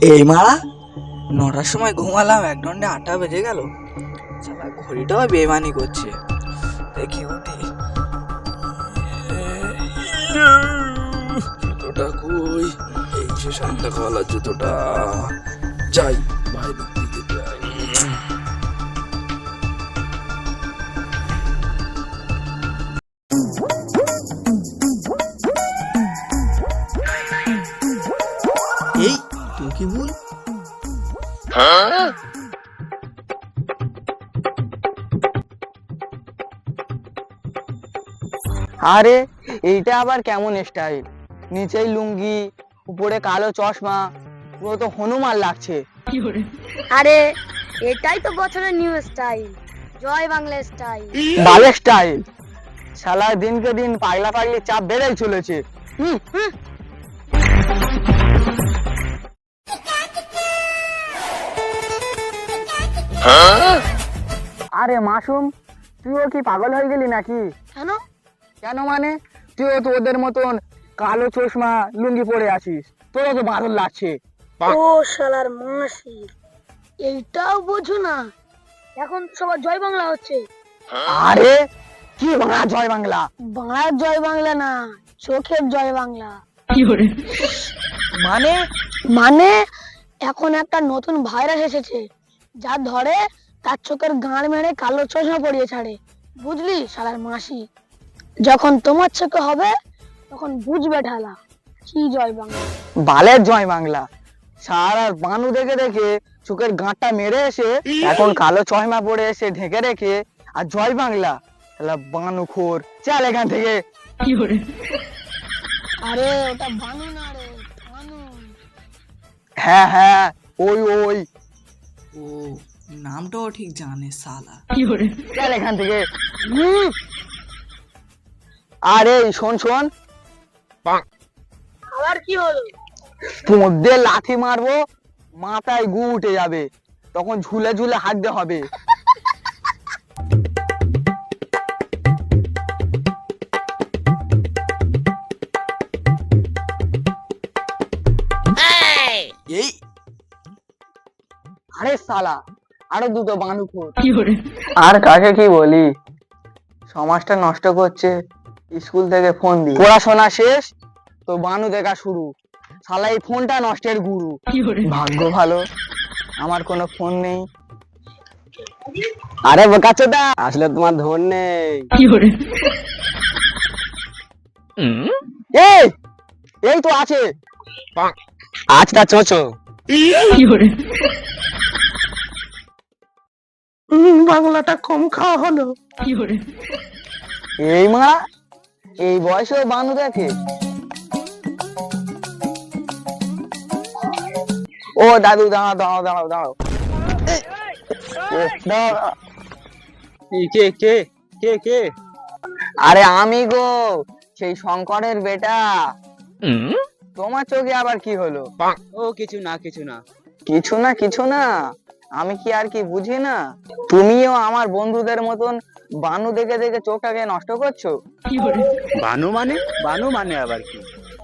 এই মারা নটার সময় ঘুমালাম, এক ঘণ্টা আটটা বেজে গেল। সালা ঘড়িটাও বেমানি করছে। দেখি উঠি। জুতোটা কই? এই যে সন্ধ্যাকালা জুতোটা। যাই বাইরের আরে এইটা আবার কেমন স্টাইল নিচেই লুঙ্গি উপরে কালো চশমা পুরো তো হনুমান লাগছে। আরে এটাই তো বছরের new style Joy Bangla style বালে স্টাইল শালা দিনকে দিন পাগলা পাগলি চাপ বেড়েই চলেছে। হুম, হুম। আরে মাসুম তুইও কি পাগল হয়ে গেলি নাকি? কেন? কেন মানে? তুইও তো ওদের মতন কালো চশমা লুঙ্গি পরে আছিস। তোরও তো বাঁদর লাগছে। ও শালার মাসি এইটাও বোঝো না। এখন সবার জয় বাংলা হচ্ছে। আরে কি বাংলা জয় বাংলা? বাংলার জয় বাংলা না চোখের জয় বাংলা। মানে? মানে এখন একটা নতুন ভাইরাস এসেছে। যা ধরে তার চোখের গাঁড় মেরে কালো চশমা পরিয়ে ছাড়ে। বুঝলি শালার মাসি? যখন তোমার চোখে হবে তখন বুঝবে ঢালা। কি জয় বাংলা। বালের জয় বাংলা। সারা বানু দেখে দেখে চোখের গাঁটটা মেরে এসে এখন কালো চশমা পরে এসে ঢেকে রেখে আর জয় বাংলা। শালা বানু খোর। চল এখান থেকে। কি করে? আরে ওটা বানু না রে বানু হ্যাঁ হ্যাঁ ওই ওই। ও নামটাও ঠিক জানে সালা। চল এখান থেকে। আরে শোন শোন। আবার কি হলো? লাথি মারবো মাথায় গু উঠে যাবে। তখন ঝুলে ঝুলে হাঁটতে হবে। এই আরে সালা আরও দুটো বানু খোর আর কাকে কি বলি? সমাজটা নষ্ট করছে স্কুল থেকে ফোন দি পড়াশোনা শেষ তো বানু দেখা শুরু। শালা এই ফোনটা নষ্টের গুরু। ভাগ্য ভালো আমার কোনো ফোন নেই। আরে বোকাচোদা আসলে তোমার ধন নেই। এই এই তো আছে। আজটা চোচো বাংলাটা কম খাওয়া হলো। এই মা এই বয়সে বানু দেখে। ও দাদু দাঁড়াও দাঁড়াও দাঁড়াও দাঁড়াও। কে কে কে কে? আরে আমি গো সেই শঙ্করের বেটা। তোমার চোখে আবার কি হলো? ও কিছু না কিছু না। কিছু না কিছু না। আমি কি আর কি বুঝি না? তুমিও আমার বন্ধুদের মতন বানু দেখে দেখে চোখটাকে নষ্ট করছ? বানু মানে? বানু মানে আবার কি?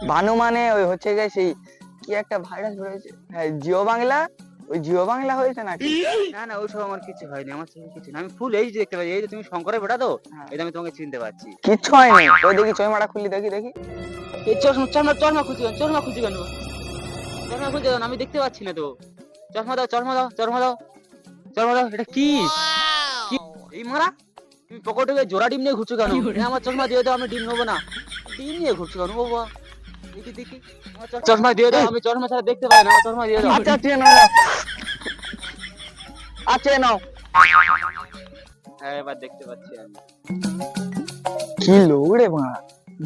বানু মানে ওই হচ্ছে গিয়ে সেই কি একটা ভাইরাস হয়েছে? হ্যাঁ জিও বাংলা? ওই জিও বাংলা হয়েছে নাকি? না না ওইসব আমার কিছু হয়নি আমার চোখে কিছু না। আমি ফুল এই যে দেখতে পাচ্ছি এই যে তুমি শঙ্করের বেটা তো হ্যাঁ। এই আমি তোমাকে চিনতে পারছি। কিচ্ছু হয়নি? ওই দেখি চশমাটা খুললি দেখি দেখি। এই চশমা চশমা চশমা কেন চশমা খুঁজছি কেন চশমা কেন আমি দেখতে পাচ্ছি না তো। চশমা দাও চশমা দাও চশমা দাও চশমা দাও এটা কি? কি? এই মারা? তুমি পকেটে গিয়ে জোড়া ডিম নিয়ে ঘুরছো কেন? আমার চশমা দিয়ে দাও আমি ডিম নেব না। ডিম নিয়ে ঘুরছো কেন? ও বাবা। দেখি দেখি। চশমা দিয়ে দাও আমি চশমা ছাড়া দেখতে পাই না চশমা দিয়ে দাও। আচ্ছা চেয়ে নাও। আচ্ছা নাও। হ্যাঁ এবার দেখতে পাচ্ছি আমি। কি লোক রে মা?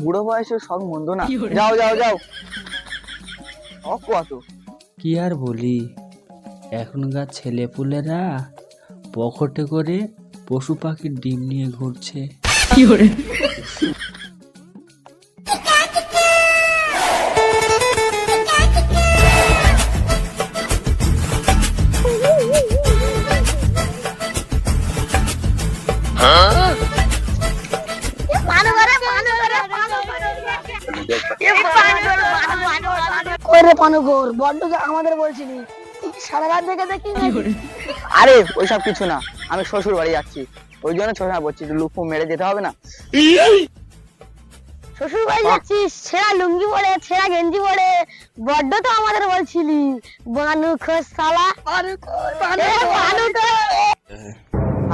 বুড়ো বয়সে সব মন্দ না। যাও যাও যাও। অক কত কি আর বলি? এখনকার ছেলেপুলেরা পকেটে করে পশু পাখির ডিম নিয়ে ঘুরছে। করে? করে করে কই রে পানুকর বড্ড আমাদের বলছিলি। সারা রাত দেখে দেখি আরে ওইসব কিছু না। আমি শ্বশুর বাড়ি যাচ্ছি। ওই জন্য চশমা পড়ছি লুকু মেরে যেতে হবে না? শ্বশুর বাড়ি যাচ্ছিস ছেঁড়া লুঙ্গি পরে ছেঁড়া গেঞ্জি পরে বড্ড তো আমাদের বলছিলি। বানু খোস সালা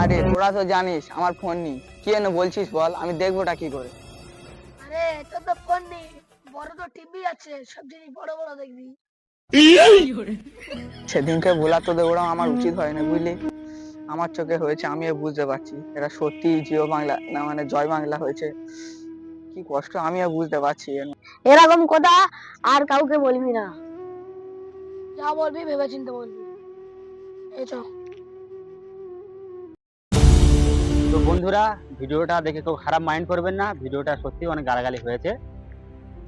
আরে তোরা তো জানিস আমার ফোন নেই। কি এনে বলছিস বল আমি দেখবোটা কি করে। আরে তোর তো ফোন নেই। বড় তো টিভি আছে সব জিনিস বড় বড় দেখবি। সেদিনকে ভোলা তো দেবো আমার উচিত হয়নি বুঝলি? আমার চোখে হয়েছে আমিও বুঝতে পারছি। এটা সত্যি জিও বাংলা না মানে জয় বাংলা হয়েছে। কি কষ্ট আমিও বুঝতে পারছি। এরকম কথা আর কাউকে বলবি না। যা বলবি ভেবে চিন্তে বলবি এই তো বন্ধুরা ভিডিওটা দেখে কেউ খারাপ মাইন্ড করবেন না। ভিডিওটা সত্যি অনেক গালাগালি হয়েছে।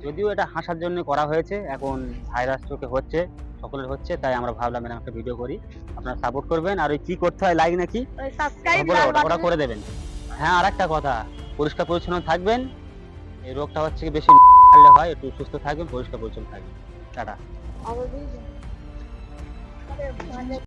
যদিও এটা হাসার জন্য করা হয়েছে এখন ভাইরাস চোখে হচ্ছে সকলের হচ্ছে তাই আমরা ভাবলাম এরকম একটা ভিডিও করি। আপনারা সাপোর্ট করবেন আর ওই কি করতে হয় লাইক নাকি? সাবস্ক্রাইব ওটা ওটা করে দেবেন। হ্যাঁ আর একটা কথা পরিষ্কার পরিচ্ছন্ন থাকবেন এই রোগটা হচ্ছে কি বেশি পারলে হয় একটু সুস্থ থাকবেন পরিষ্কার পরিচ্ছন্ন থাকবেন। টাটা।